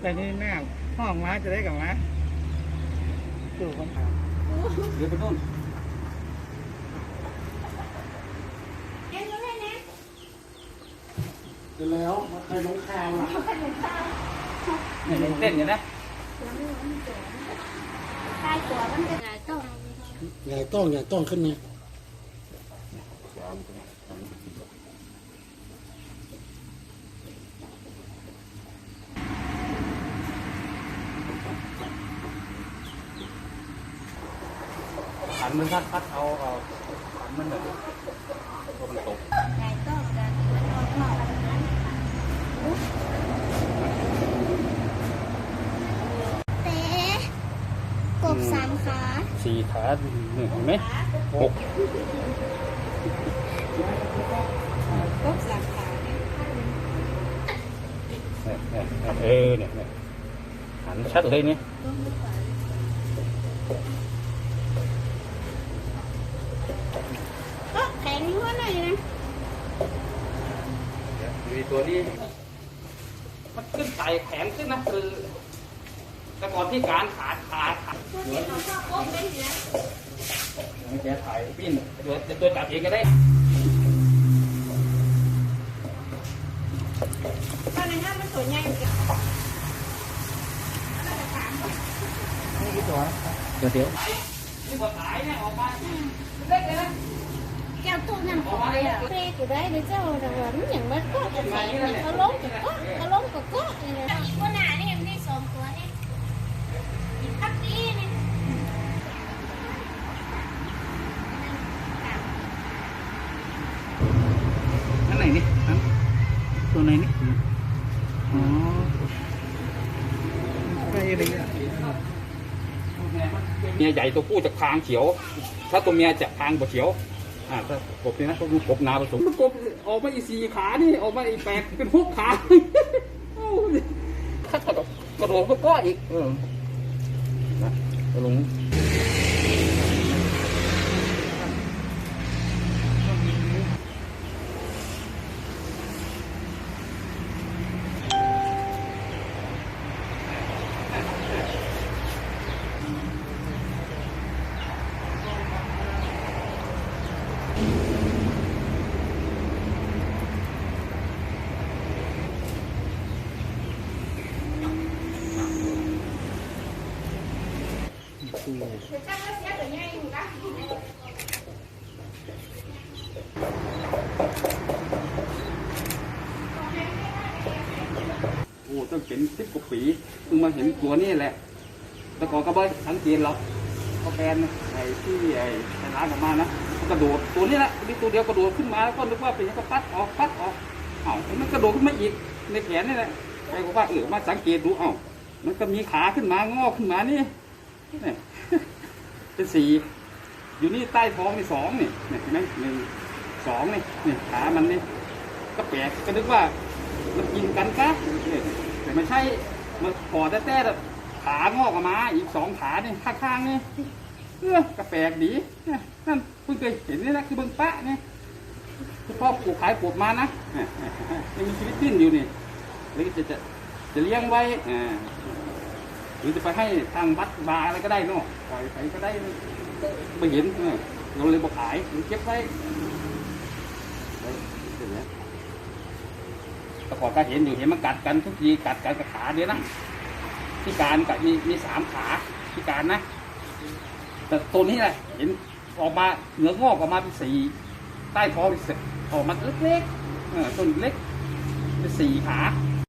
แต่นี่แม่ห้องม้าจะได้กับม้าดูคนถามเดี๋ยวไปนู่นแล้วมาใครลงข่าวอะเนี่ยเต้นอยู่นะใต้ตัวมันจะต้องใหญ่ต้องใหญ่ต้องขึ้นนะ หันมันพัดพัดเอาเอาหันมันแบบตัวมันตกตกกบสามขาสี่ขาเนี่ยเห็นไหมหกกบสามขาเนี่ยเนี่ยเออเนี่ยหันชัดเลยเนี่ย ก็ แข็งหัวหน่อยนะมีตัวนี้ มันขึ้นไต่แขนขึ้นนะคือ แต่ก่อนที่การขาดขาดขาดพวกที่เขาชอบกบเป็นเนื้อไม่แกถ่ายปิ้นตัวตัวจับเองก็ได้ตอนนั้นถ้ามันสวยใหญ่อยู่กันนี่กี่ตัวเดี๋ยวเดี๋ยวนี่พอสายเนี่ยออกมาเล็กเลยนะ เจ้าตู้นั่งคอยอะเปรกูได้เลยเจ้าแต่ว่ามันอย่างมันก็จะแข็งเขาล้มกับก็เขาล้มกับก็เลยนะอีกคนหน้านี่มันได้สองตัวนี่อีกพักนี้นี่อันไหนนี่อันตัวไหนนี่อ๋อใกล้เลยอะเมียใหญ่ตัวผู้จะคางเขียว ถ้าตัวเมียจะคางบ่เขียว อ่าถ้ากบเนี่ยนะต้องดูกบนาผสมกบออกมาอีกสี่ขานี่ออกมาอีกแปดเป็นหกขาโอ้ยถ้ากระโดดกระโดดก็ก้ออีกเออนะกระ ลงโอ้ต้องเป็นสิบกว่าปีเพิ่งมาเห็นตัวนี้แหละ แต่ก่อนก็ไม่สังเกตหรอกเขาแฟนไอ้ที่ไอ้ร้านออกมานะกระโดดตัวนี้แหละมีตัวเดียวกระโดดขึ้นมาแล้วก็นึกว่าเป็นยังก็ปัดออกปัดออกเอ้ามันกระโดดขึ้นมาอีกในแขนนี่แหละไอ้บอกว่าเออมาสังเกตดูเอ้ามันก็มีขาขึ้นมางอกขึ้นมานี่ นี่เป็นสี่อยู่นี่ใต้ท้องนี่สองนี่เห็นไหมหนึ่งสองนี่นี่ขามันนี่ก็แปลกก็นึกว่ามันกินกันกะแต่ไม่ใช่มันขอแต่แต่ขางอกออกมา อีกสองขานี่ข้างๆนี่เออกระแปลกดีนั่นเพิ่งเคยเห็นนี่นะคือเบิ้งปะเนี่ยคือพ่อปลูกขายปลูกมานะยังมีชีวิตดิ้นอยู่นี่แล้วก็จะจะจะเลี้ยงไว้อ่า หรือจะไปให้ทางวัดบาอะไรก็ได้เนาะปล่อยไปก็ได้ไม่เห็นเราเลยบอกขายหรือเก็บไว้แต่ก่อนก็เห็นอยู่เห็นมันกัดกันทุกทีกัดกันกับขาเดียวนะพิการกับมีมีสามขาพิการนะ แต่ตัวนี้แหละเห็นออกมาเหนืองอกออกมาเป็นสี่ใต้ท้องเป็นสออกมาเล็กๆเออต้นเล็กเป็นสี่ขา